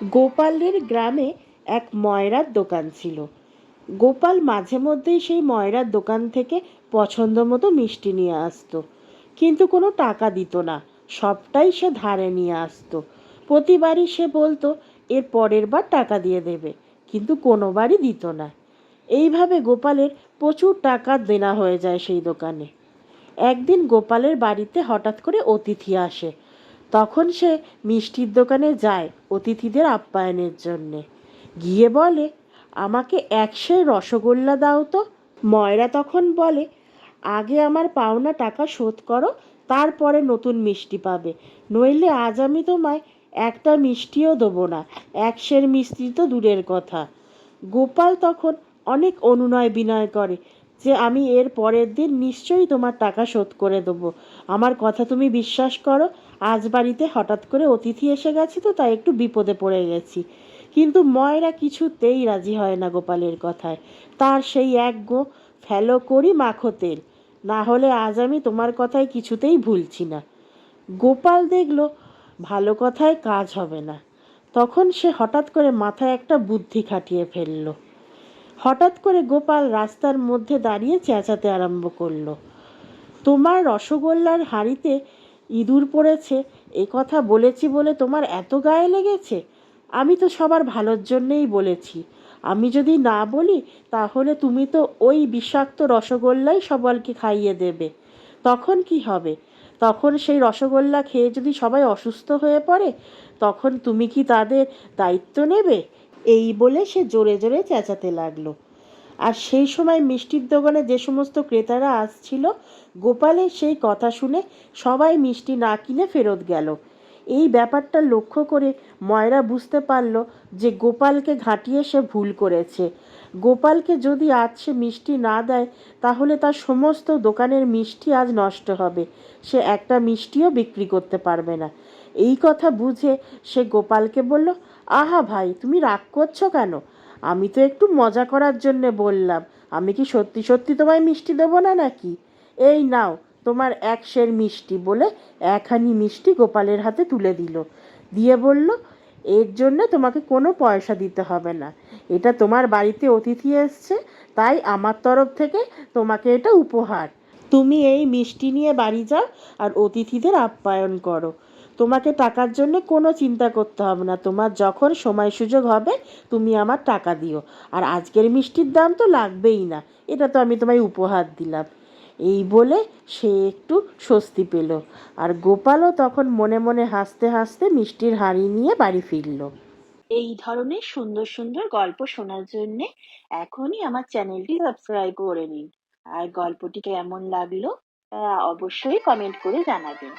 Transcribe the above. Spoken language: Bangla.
গোপালের গ্রামে এক ময়রার দোকান ছিল। গোপাল মাঝে মধ্যেই সেই ময়রার দোকান থেকে পছন্দ মতো মিষ্টি নিয়ে আসতো। কিন্তু কোনো টাকা দিত না, সবটাই সে ধারে নিয়ে আসতো। প্রতিবারই সে বলতো, এর পরের বার টাকা দিয়ে দেবে। কিন্তু কোনোবারই দিত না। এইভাবে গোপালের প্রচুর টাকা দেনা হয়ে যায় সেই দোকানে। একদিন গোপালের বাড়িতে হঠাৎ করে অতিথি আসে। তখন সে মিষ্টির দোকানে যায় অতিথিদের আপ্যায়নের জন্যে। গিয়ে বলে, আমাকে একশো রসগোল্লা দাও তো। ময়রা তখন বলে, আগে আমার পাওনা টাকা শোধ করো, তারপরে নতুন মিষ্টি পাবে। নইলে আজ আমি তোমায় একটা মিষ্টিও দেবো না। একশের মিষ্টি তো দূরের কথা। গোপাল তখন অনেক অনুনয় বিনয় করে। যে আমি এর পরের দিন নিশ্চয়ই তোমার টাকা শোধ করে দেবো। আমার কথা তুমি বিশ্বাস করো, আজ বাড়িতে হঠাৎ করে অতিথি এসে গেছে তো, তাই একটু বিপদে পড়ে গেছি। কিন্তু ময়রা কিছুতেই রাজি হয় না গোপালের কথায়। তার সেই এক গো ফেলো করি মাখো তেল। না হলে আজ আমি তোমার কথায় কিছুতেই ভুলছি না। গোপাল দেখল ভালো কথায় কাজ হবে না। তখন সে হঠাৎ করে মাথায় একটা বুদ্ধি খাটিয়ে ফেলল। হঠাৎ করে গোপাল রাস্তার মধ্যে দাঁড়িয়ে চেঁচাতে আরম্ভ করল। তোমার রসগোল্লার হাঁড়িতে ইঁদুর পড়েছে, এ কথা বলেছি বলে তোমার এত গায়ে লেগেছে? আমি তো সবার ভালোর জন্যেই বলেছি। আমি যদি না বলি, তাহলে তুমি তো ওই বিষাক্ত রসগোল্লাই সবাইকে খাইয়ে দেবে। তখন কি হবে? তখন সেই রসগোল্লা খেয়ে যদি সবাই অসুস্থ হয়ে পড়ে, তখন তুমি কি তাদের দায়িত্ব নেবে? এই বলে সে জোরে জোরে চেঁচাতে লাগল। আর সেই সময় মিষ্টির দোকানে যে সমস্ত ক্রেতারা আসছিল, গোপালের সেই কথা শুনে সবাই মিষ্টি না কিনে ফেরত গেল। এই ব্যাপারটা লক্ষ্য করে ময়রা বুঝতে পারল যে গোপালকে ঘাঁটিয়ে সে ভুল করেছে। গোপালকে যদি আজ সে মিষ্টি না দেয়, তাহলে তার সমস্ত দোকানের মিষ্টি আজ নষ্ট হবে। সে একটা মিষ্টিও বিক্রি করতে পারবে না। এই কথা বুঝে সে গোপালকে বলল, আহা ভাই, তুমি রাগ করছ কেন? আমি তো একটু মজা করার জন্যে বললাম। আমি কি সত্যি সত্যি তোমায় মিষ্টি দেবো না নাকি? এই নাও, তোমার এক সের মিষ্টি বলে একহানি মিষ্টি গোপালের হাতে তুলে দিল। দিয়ে বলল, এর জন্য তোমাকে কোনো পয়সা দিতে হবে না। এটা তোমার বাড়িতে অতিথি এসছে, তাই আমার তরফ থেকে তোমাকে এটা উপহার। তুমি এই মিষ্টি নিয়ে বাড়ি যাও আর অতিথিদের আপ্যায়ন করো। তোমাকে টাকার জন্য কোনো চিন্তা করতে হবে না। তোমার যখন সময় সুযোগ হবে, তুমি আমার টাকা দিও। আর আজকের মিষ্টির দাম তো লাগবেই না। এটা তো আমি তোমায় উপহার দিলাম। এই বলে সে একটু স্বস্তি পেল। আর গোপালও তখন মনে মনে হাসতে হাসতে মিষ্টির হাঁড়ি নিয়ে বাড়ি ফিরল। এই ধরনের সুন্দর সুন্দর গল্প শোনার জন্য এখনই আমার চ্যানেলটি সাবস্ক্রাইব করে নিন। আর গল্পটি কেমন লাগল তা অবশ্যই কমেন্ট করে জানাবেন।